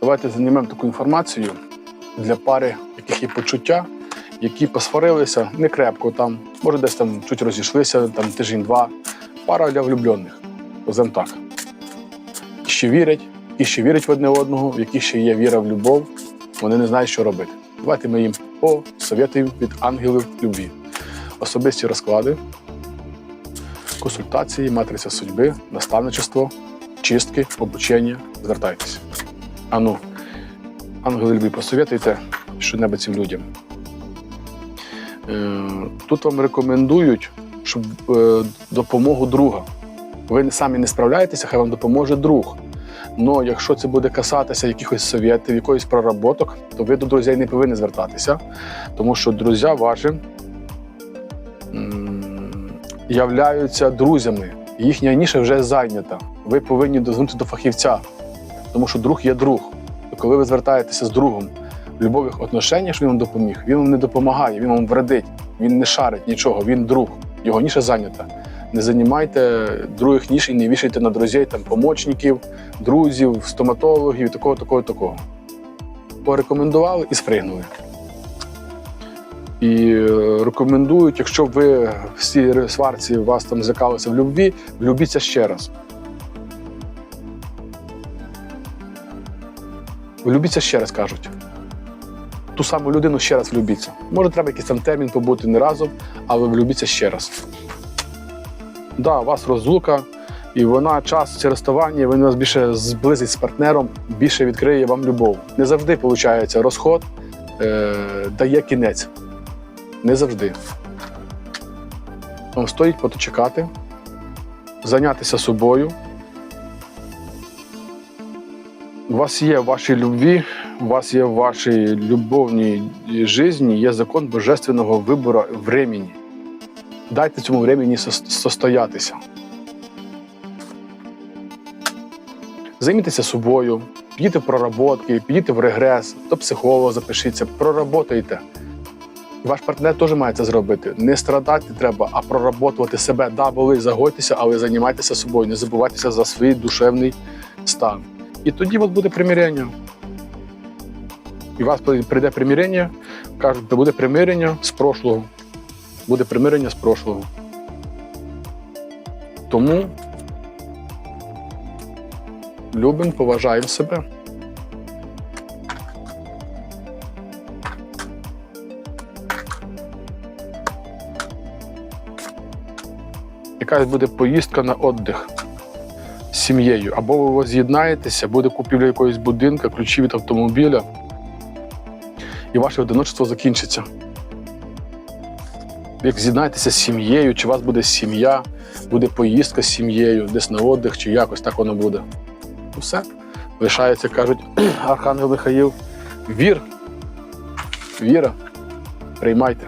Давайте знімемо таку інформацію для пари, яких є почуття, які посварилися не крепко там, може десь там чуть розійшлися, там тиждень-два. Пара для влюблених. Позем так. Ще вірять, і ще вірять в одне одного, в яких ще є віра в любов, вони не знають, що робити. Давайте ми їм посоветуємо від ангелів любві. Особисті розклади, консультації, матриця судьби, наставничество, чистки, обучення. Звертайтеся. Ану, ангели любві, посоветуйте що-небудь цим людям. Е, Тут вам рекомендують, щоб е, допомогу друга. Ви самі не справляєтеся, хай вам допоможе друг. Но якщо це буде касатися якихось совєтів, якоїсь проработок, то ви до друзей не повинні звертатися, тому що друзі ваші являються друзями. Їхня ніша вже зайнята. Ви повинні дозвонитися до фахівця, тому що друг є друг. І коли ви звертаєтеся з другом в любових отношеннях, що він вам допоміг, він вам не допомагає, він вам вредить, він не шарить нічого, він друг, його ніша зайнята. Не займайте других ніж і не вішайте на друзей там помічників, друзів, стоматологів, такого, такого, такого. Порекомендували і спригнули. І е, рекомендують, якщо ви всі сварці вас там злякалися в любві, влюбіться ще раз. Влюбіться ще раз кажуть. Ту саму людину ще раз влюбіться. Може, треба якийсь там термін побути не разом, але влюбіться ще раз. Да, у вас розлука, і вона час це розставання, він вас більше зблизить з партнером, більше відкриє вам любов. Не завжди виходить розход е, дає кінець. Не завжди. Вам стоїть почекати, зайнятися собою. У вас є в вашій любві, у вас є в вашій любовній житті, є закон божественного вибору времени. Дайте цьому времени сос- состоятися. Займіться собою, підіть в проработки, підіть в регрес, до психолога запишіться, проработайте. Ваш партнер теж має це зробити. Не страдати треба, а проработувати себе. Да, були, загойтеся, але займайтеся собою, не забувайтеся за свій душевний стан. І тоді вас буде примирення. І у вас прийде примирення, кажуть, буде примирення з прошлого. Буде примирення з прошлого. Тому любимо, поважаємо себе. Якась буде поїздка на віддих сім'єю. Або ви з'єднаєтеся, буде купівля якогось будинку, ключі від автомобіля, і ваше одиночество закінчиться. Як з'єднаєтеся з сім'єю, чи у вас буде сім'я, буде поїздка з сім'єю, десь на віддих, чи якось так воно буде. Ну, Все. Лишається, кажуть, Архангел Михаїл. Вір. Віра. Приймайте.